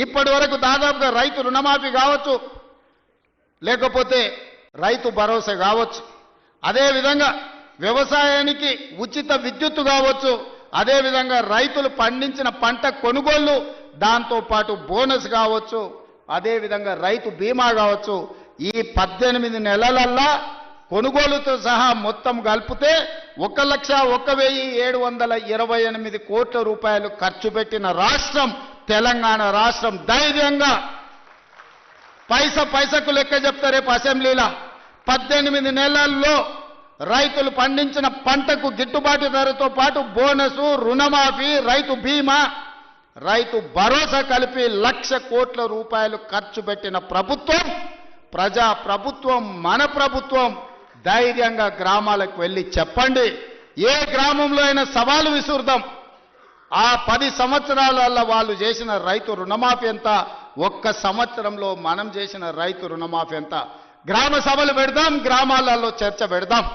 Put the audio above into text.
ఇప్పటి వరకు దాదాపుగా రైతు రుణమాఫీ కావచ్చు లేకపోతే రైతు భరోసా కావచ్చు. అదేవిధంగా వ్యవసాయానికి ఉచిత విద్యుత్తు కావచ్చు అదేవిధంగా రైతులు పండించిన పంట కొనుగోళ్ళు దాంతో పాటు బోనస్ కావచ్చు అదేవిధంగా రైతు బీమా కావచ్చు. ఈ పద్దెనిమిది నెలలల్లా కొనుగోలుతో సహా మొత్తం కలిపితే ఒక లక్ష ఒక వెయ్యి ఏడు వందల ఇరవై ఎనిమిది కోట్ల రూపాయలు ఖర్చు పెట్టిన రాష్ట్రం తెలంగాణ రాష్ట్రం ధైర్యంగా పైస పైసకు లెక్క చెప్తా రేపు అసెంబ్లీలో. పద్దెనిమిది నెలల్లో రైతులు పండించిన పంటకు గిట్టుబాటు ధరతో పాటు బోనసు రుణమాఫీ రైతు బీమా రైతు భరోసా కలిపి లక్ష కోట్ల రూపాయలు ఖర్చు పెట్టిన ప్రభుత్వం ప్రజా ప్రభుత్వం మన ప్రభుత్వం ధైర్యంగా గ్రామాలకు వెళ్ళి చెప్పండి. ఏ గ్రామంలో అయినా సవాలు విసురుదాం. ఆ పది సంవత్సరాలలో వాళ్ళు చేసిన రైతు రుణమాఫీ ఎంత? ఒక్క సంవత్సరంలో మనం చేసిన రైతు రుణమాఫీ ఎంత? గ్రామ సభలు పెడదాం గ్రామాలలో చర్చ పెడదాం.